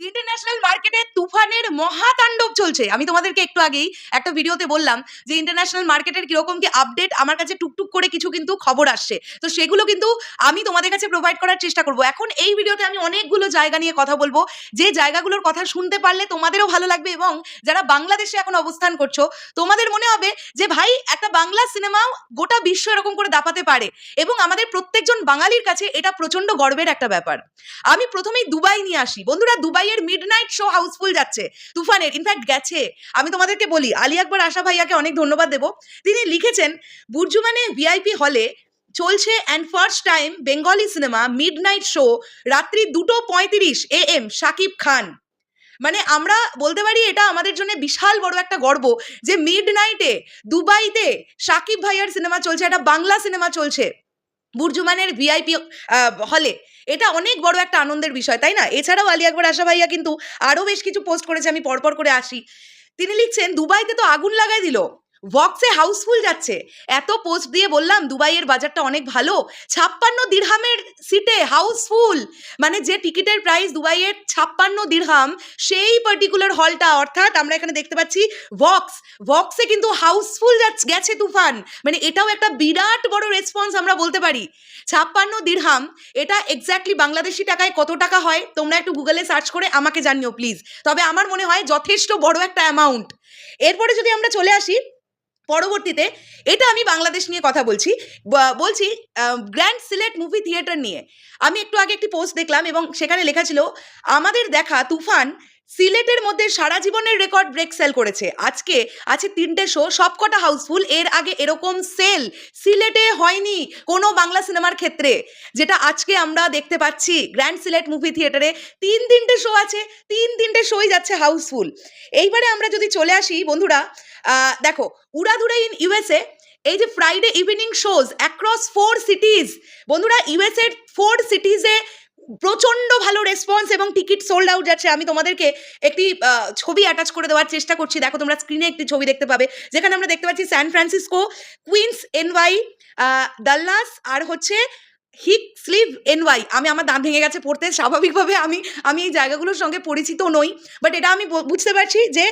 International মার্কেটে তুফানের মহাতাণ্ডব চলছে। আমি তোমাদেরকে একটু আগেই একটা ভিডিওতে বললাম যে ইন্টারন্যাশনাল মার্কেটের কীরকম কি আপডেট আমার কাছে টুকটুক করে কিছু কিন্তু খবর আসছে। তো সেগুলো কিন্তু আমি তোমাদের কাছে প্রোভাইড করার চেষ্টা করব। এখন এই ভিডিওতে আমি অনেকগুলো জায়গা নিয়ে কথা বলব। যে জায়গাগুলোর কথা শুনতে পারলে তোমাদেরও ভালো লাগবে এবং যারা বাংলাদেশে এখন অবস্থান করছ, তোমাদের মনে হবে যে ভাই, একটা বাংলা সিনেমাও গোটা বিশ্ব এরকম করে দাপাতে পারে এবং আমাদের প্রত্যেকজন বাঙালির কাছে এটা প্রচণ্ড গর্বের একটা ব্যাপার। আমি প্রথমেই দুবাই নিয়ে আসি। বন্ধুরা দুবাইয়ের মিডনাইট শো হাউসফুল যাচ্ছে। তুফানের ইনফ্যাক্ট গেছে। আমি তোমাদেরকে বলি, আলী আকবর, আশা ভাইয়াকে অনেক ধন্যবাদ দেবো। তিনি লিখেছেন, বুর্জুমানে ভিআইপি হলে চলছে and first time Bengali cinema midnight show রাত্রি দুটো পঁয়ত্রিশ এ এম শাকিব খান। মানে আমরা বলতে পারি, এটা আমাদের জন্য বিশাল বড় একটা গর্ব যে মিড নাইটে দুবাইতে শাকিব ভাইয়ার সিনেমা চলছে, একটা বাংলা সিনেমা চলছে। বুর্জুমানের ভিআইপি হলে। এটা অনেক বড় একটা আনন্দের বিষয়, তাই না? এছাড়াও আলী আকবর আশা ভাইয়া কিন্তু আরও বেশ কিছু পোস্ট করেছে, আমি পরপর করে আসি। তিনি লিখছেন, দুবাইতে তো আগুন লাগাই দিল। ভক্সে হাউসফুল যাচ্ছে। এত পোস্ট দিয়ে বললাম, দুবাইয়ের বাজারটা অনেক ভালো। ছাপ্পান্ন দিরহামের সিটে হাউসফুল মানে যে টিকিটের প্রাইস দুবাইয়ের ছাপ্পান্ন দিরহাম সেই পার্টিকুলার হলটা অর্থাৎ আমরা এখানে দেখতে পাচ্ছি ভক্স ভক্সে কিন্তু হাউসফুল গেছে তুফান। মানে এটাও একটা বিরাট বড় রেসপন্স আমরা বলতে পারি। ছাপ্পান্ন দিরহাম এটা এক্স্যাক্টলি বাংলাদেশি টাকায় কত টাকা হয়? তোমরা একটু গুগলে সার্চ করে আমাকে জানিও প্লিজ তবে আমার মনে হয় যথেষ্ট বড় একটা অ্যামাউন্ট এরপরে যদি আমরা চলে আসি পরবর্তীতে এটা আমি বাংলাদেশ নিয়ে কথা বলছি। বলছি গ্র্যান্ড সিলেট মুভি থিয়েটার নিয়ে। আমি একটু আগে একটি পোস্ট দেখলাম এবং সেখানে লেখা ছিল, আমাদের দেখা তুফান সিলেটের মধ্যে সারা জীবনের রেকর্ড ব্রেক সেল করেছে। আজকে আছে তিনটে শো সবকটা হাউসফুল এর আগে এরকম সেল সিলেটে হয়নি কোনো বাংলা সিনেমার ক্ষেত্রে। যেটা আজকে আমরা দেখতে পাচ্ছি গ্র্যান্ড সিলেট মুভি থিয়েটারে তিন তিনটে শো আছে, তিন তিনটে শোই যাচ্ছে হাউসফুল এইবারে আমরা যদি চলে আসি, বন্ধুরা দেখো, উড়াধুরা ইন ইউএসএ এই যে Friday evening shows across four cities বন্ধুরা ইউএস এর ফোর সিটিজে প্রচণ্ড ভালো রেসপন্স এবং টিকিট সোল্ড আউট যাচ্ছে। আমি তোমাদেরকে একটি ছবি অ্যাটাচ করে দেওয়ার চেষ্টা করছি। দেখো, তোমরা স্ক্রিনে একটি ছবি দেখতে পাবে। যেখানে আমরা দেখতে পাচ্ছি San Francisco Queens NY Dallas আর হচ্ছে হিক স্লিভ এনওয়াই আমি আমার দাঁত ভেঙে গেছে পড়তে। স্বাভাবিকভাবে আমি আমি এই জায়গাগুলোর সঙ্গে পরিচিত নই। বাট এটা আমি বুঝতে পারছি যে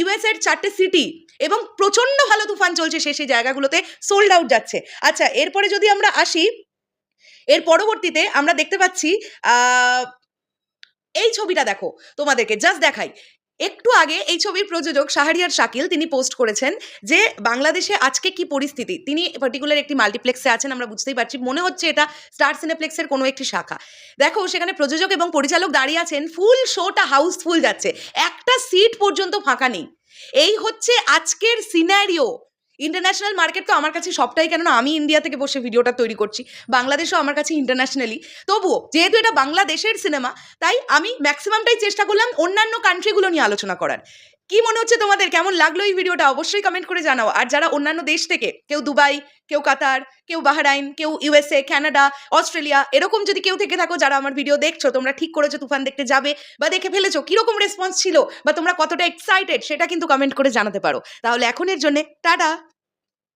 ইউএস এর চারটে সিটি এবং প্রচণ্ড ভালো তুফান চলছে সে, সেই জায়গাগুলোতে সোল্ড আউট যাচ্ছে। আচ্ছা এরপরে যদি আমরা আসি, এর পরবর্তীতে আমরা দেখতে পাচ্ছি এই ছবিটা দেখো তোমাদেরকে জাস্ট দেখাই। একটু আগে এই ছবির প্রযোজক শাহরিয়ার শাকিল তিনি পোস্ট করেছেন যে বাংলাদেশে আজকে কি পরিস্থিতি? তিনি পার্টিকুলার একটি মাল্টিপ্লেক্সে আছেন, আমরা বুঝতেই পারছি। মনে হচ্ছে এটা স্টার সিনেপ্লেক্সের কোনো একটি শাখা। দেখো, সেখানে প্রযোজক এবং পরিচালক দাঁড়িয়ে আছেন ফুল শোটা হাউসফুল যাচ্ছে। একটা সিট পর্যন্ত ফাঁকা নেই। এই হচ্ছে আজকের সিনারিও ইন্টারন্যাশনাল মার্কেট তো আমার কাছে সবটাই, কেননা আমি ইন্ডিয়া থেকে বসে ভিডিওটা তৈরি করছি। বাংলাদেশও আমার কাছে ইন্টারন্যাশনালি তবুও, যেহেতু এটা বাংলাদেশের সিনেমা তাই আমি ম্যাক্সিমামটাই চেষ্টা করলাম অন্যান্য কান্ট্রিগুলো নিয়ে আলোচনা করার। কি মনে হচ্ছে তোমাদের? কেমন লাগল এই ভিডিওটা অবশ্যই কমেন্ট করে জানাও। আর যারা অন্যান্য দেশ থেকে, কেউ দুবাই, কেউ কাতার, কেউ বাহরাইন, কেউ ইউএসএ কানাডা অস্ট্রেলিয়া এরকম যদি কেউ থেকে থাকো যারা আমার ভিডিও দেখছ, তোমরা ঠিক করেছ তুফান দেখতে যাবে বা দেখে ফেলেছো কীরকম রেসপন্স ছিল বা তোমরা কতটা এক্সাইটেড সেটা কিন্তু কমেন্ট করে জানাতে পারো। তাহলে এখনের জন্য টাটা!